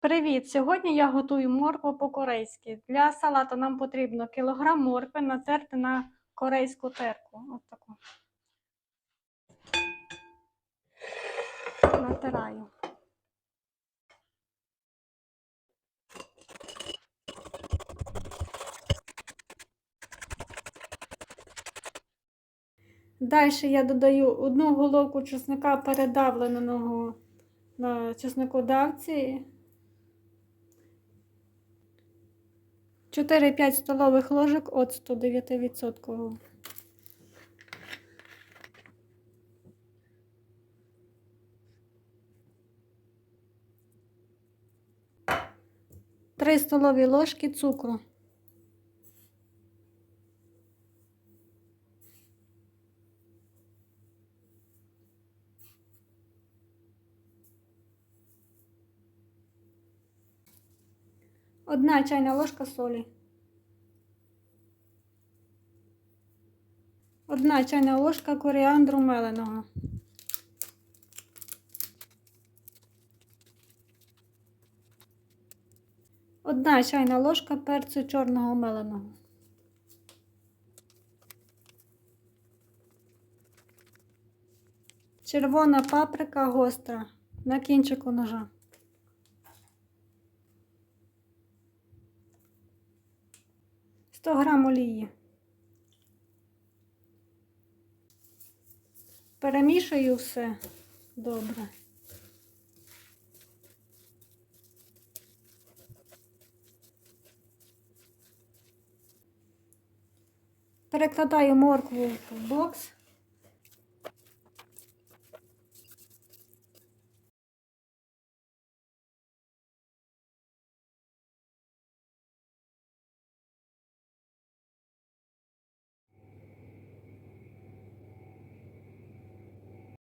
Привіт! Сьогодні я готую моркву по-корейськи. Для салату нам потрібно кілограм моркви натерти на корейську терку. От таку. Натираю. Далі я додаю одну головку чесника передавленого на чесникодавці. 4-5 столових ложок оцту 9%. Три столові ложки цукру. Одна чайна ложка солі. Одна чайна ложка коріандру меленого. Одна чайна ложка перцю чорного меленого. Червона паприка гостра на кінчику ножа. Сто грам олії. Перемішую все добре. Перекладаю моркву в бокс.